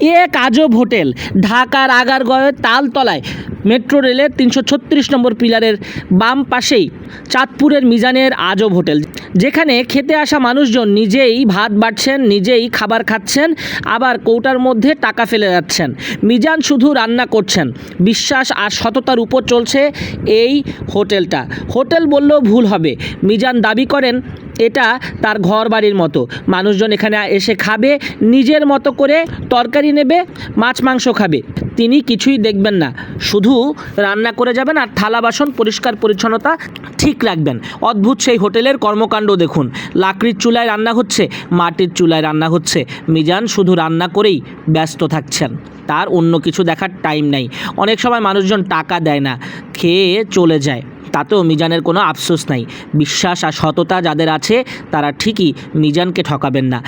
এক আজব হোটেল ঢাকার আগারগড়ের তালতলায় মেট্রো রেলের তিনশো ছত্রিশ নম্বর পিলারের বাম পাশেই চাঁদপুরের মিজানের আজব হোটেল যেখানে খেতে আসা মানুষজন নিজেই ভাত বাড়ছেন নিজেই খাবার খাচ্ছেন, আবার কৌটার মধ্যে টাকা ফেলে যাচ্ছেন। মিজান শুধু রান্না করছেন। বিশ্বাস আর সততার উপর চলছে এই হোটেলটা। হোটেল বললেও ভুল হবে। মিজান দাবি করেন এটা তার ঘর বাড়ির মতো। মানুষজন এখানে এসে খাবে, নিজের মতো করে তরকারি নেবে, মাছ, মাংস খাবে। তিনি কিছুই দেখবেন না। শুধু রান্না করে যাবেন আর থালা বাসন, পরিষ্কার পরিচ্ছন্নতা ঠিক রাখবেন। অদ্ভুত সেই হোটেলের কর্মকাণ্ড দেখুন। লাকড়ির চুলায় রান্না হচ্ছে, মাটির চুলায় রান্না হচ্ছে। মিজান শুধু রান্না করেই ব্যস্ত থাকছেন। তার অন্য কিছু দেখার টাইম নাই। অনেক সময় মানুষজন টাকা দেয় না, খেয়ে চলে যায়। তাতেও মিজানের কোনো আফসোস নাই। বিশ্বাস আর সততা যাদের আছে তারা ঠিকই মিজানকে ঠকাবেন না।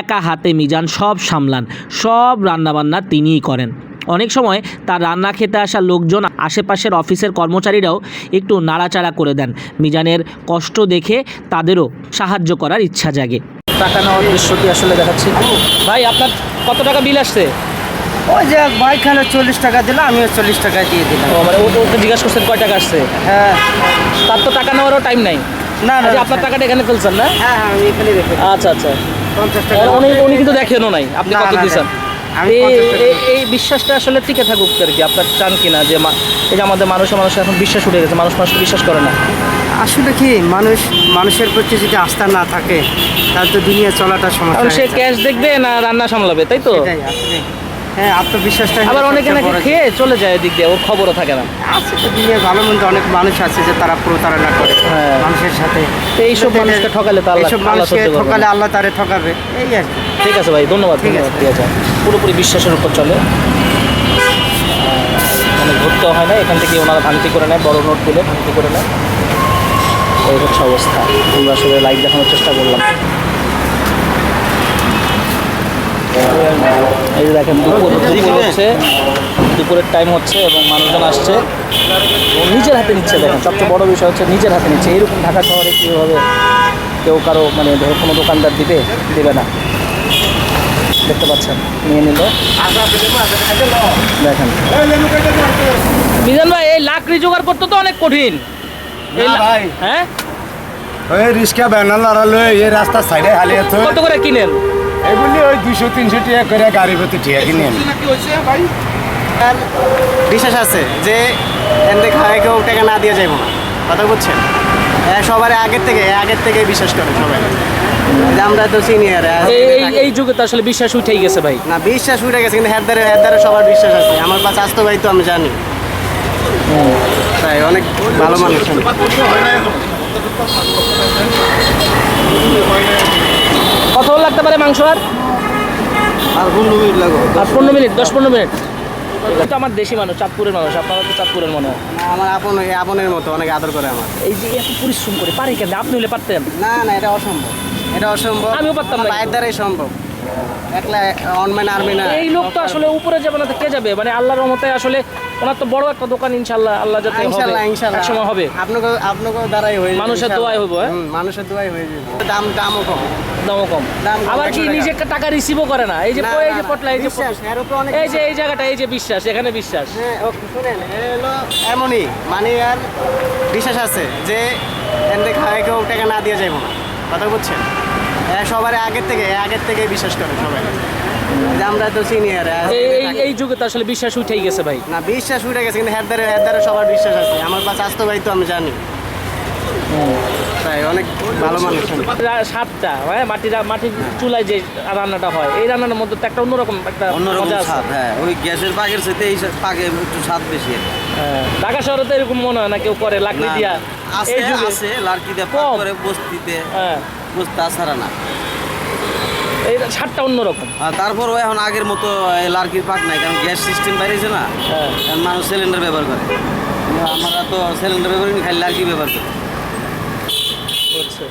একা হাতে মিজান সব সামলান সব রান্নাবান্না তিনিই করেন। অনেক সময় তার রান্না খেতে আসা লোকজন আশেপাশের অফিসের কর্মচারীরাও একটু নাড়াচাড়া করে দেন। মিজানের কষ্ট দেখে তাদেরও সাহায্য করার ইচ্ছা জাগে। টাকা নেওয়ার দৃশ্যটি আসলে দেখাচ্ছি। ভাই আপনার কত টাকা বিল আসছে? ওই যে বাইকখানে চল্লিশ টাকা দিলাম আমিও চল্লিশ টাকা দিয়ে দিলাম। ও মানে ও তো জিজ্ঞাসা করছেন কয় টাকা আসছে? হ্যাঁ। তার তো টাকা নেওয়ারও টাইম নাই। না না আপনার টাকাটা এখানে ফেলছেন না? হ্যাঁ হ্যাঁ আমি এখানে রেখে আচ্ছা আচ্ছা। পঞ্চাশ টাকা উনি উনি কিন্তু দেখেনও নাই। আপনি কত দিয়েছেন? এই- বিশ্বাসটা আসলে টিকে থাকুক আর কি আপনার চান কিনা যে এই যে আমাদের মানুষে মানুষ এখন বিশ্বাস উঠে গেছে মানুষ মানুষকে বিশ্বাস করে না। আসলে কি মানুষ মানুষের প্রতি যদি আস্থা না থাকে তাহলে তো দুনিয়া চলাটা সমস্যা সে ক্যাশ দেখবে না রান্না সামলাবে তাই তো? হ্যাঁ আত্মবিশ্বাসটা আবার অনেকে নাকি খেয়ে চলে যায় এদিক দিয়ে ওর খবরও থাকে না। আছে তো ভালো মন্দ অনেক মানুষ আছে যে তারা প্রতারণা করে হ্যাঁ। মানুষের সাথে। এইসব মানুষকে ঠকালে তো আল্লাহ এইসব মানুষকে ঠকালে আল্লাহ তারে ঠকাবে এই আর ঠিক আছে ভাই ধন্যবাদ ঠিক আছে। ঠিক আছে। পুরোপুরি বিশ্বাসের উপর চলে। মানে ঘুরতেও হয় না এখান থেকে ওনারা ভাঙতি করে নেয় বড় নোট তুলে ভাঙতি করে নেয়। এই হচ্ছে অবস্থা। আমরা আসলে লাইভ দেখানোর চেষ্টা করলাম। এই যে দেখেন দুপুর দুপুর হচ্ছে দুপুরের টাইম হচ্ছে এবং মানুষজন আসছে। ও নিজের হাতে নিচ্ছে দেখেন সবচেয়ে বড় বিষয় হচ্ছে নিজের হাতে নিচ্ছে। এইরকম ঢাকা শহরে কীভাবে কেউ কারও মানে ধরো কোনো দোকানদার দিবে দেবে না। দেখতে পাচ্ছেন নিয়ে নিল। দেখেন। মিজান ভাই এই লাকড়ি জোগাড় করতে তো অনেক কঠিন। ভাই। হ্যাঁ? রিক্সা ব্যানার লড়ালো এই রাস্তার সাইডে হালি আছে কত করে কিনেন? এগুলি ওই দুশো তিনশো টাকা করে গাড়ি প্রতি ঠিয়া কিনে। আর বিশ্বাস আছে যে এনতে খায় কেউ টাকা না দিয়ে যাইব না। কথা বুঝছেন? হ্যাঁ, সবার আগের থেকে আগের থেকে বিশ্বাস করে সবাই। আমরা তো সিনিয়র এই এই- এই যুগে তো আসলে বিশ্বাস উঠেই গেছে ভাই। না বিশ্বাস উঠে গেছে কিন্তু হেদারে হেদারে সবার বিশ্বাস আছে। আমার পাশে আসতো ভাই তো আমি জানি। তাই অনেক ভালো মানুষ। কত লাগতে পারে মাংস আর? আর পনেরো মিনিট লাগবে। আর পনেরো মিনিট দশ পনেরো মিনিট? তো আমার দেশি মানুষ চাঁদপুরের মানুষ আপনারা তো চাঁদপুরের মনে হয়। আমার আপন আপনের মতো অনেক আদর করে আমার। এই যে এত পরিশ্রম করে পারে কেন? আপনি হলে পারতেন। না না এটা অসম্ভব। এটা অসম্ভব। আমিও পারতাম না। এর দ্বারাই সম্ভব। একলা অনম্যান আর্মি না। এই লোক তো আসলে উপরে যাবে না তো কে যাবে? মানে আল্লাহর রহমতে আসলে ওনার তো বড় একটা দোকান ইনশাল্লাহ আল্লাহ যাতে হবে। ইনশাল্লাহ ইনশাল্লাহ হবে। আপনাকে আপনাকে দ্বারাই হয়ে মানুষের দোয়ায় হইবো, হ্যাঁ? মানুষের দোয়াই হয়ে যাবে। দাম দামও কম। দামও কম। আবার কি টাকা। নিজে টাকা রিসিভও করে না। এই যে এই যে পটলা এই যে এই যে এই জায়গাটা এই যে বিশ্বাস এখানে বিশ্বাস। হ্যাঁ শুনেন এমনই মানে আর বিশ্বাস আছে যে এনতে খায় কেউ টাকা না দিয়ে যাইব না। কথা বুঝছেন? সবার আগের থেকে আগের থেকে বিশ্বাস করে সবাই। আমরা তো সিনিয়র এই এই- যুগে তো আসলে বিশ্বাস উঠেই গেছে ভাই। না বিশ্বাস উঠে গেছে কিন্তু হেদারে হেদারে সবার বিশ্বাস আছে। আমার পাশে আসতো ভাই তো আমি জানি। তাই অনেক ভালো মানুষ স্বাদটা হ্যাঁ মাটির মাটির চুলায় যে রান্নাটা হয় এই রান্নার মধ্যে তো একটা অন্যরকম একটা অন্যরকম স্বাদ হ্যাঁ ওই গ্যাসের পাকের সাথে এই পাকে একটু স্বাদ বেশি। হ্যাঁ। ঢাকা শহরে তো এরকম মনে হয় না কেউ করে লাকড়ি দিয়া। আছে কম। করে বস্তিতে। হ্যাঁ। বস্তা তাছাড়া না। এইটা ছাড়টা অন্যরকম। আর তারপরও এখন আগের মতো লার্কির পাক নাই কারণ গ্যাস সিস্টেম বাইরেছে না হ্যাঁ। এখন মানুষ সিলিন্ডার ব্যবহার করে। আমরা তো সিলিন্ডার ব্যবহার করি খালি লার্কি ব্যবহার করি। বুঝছে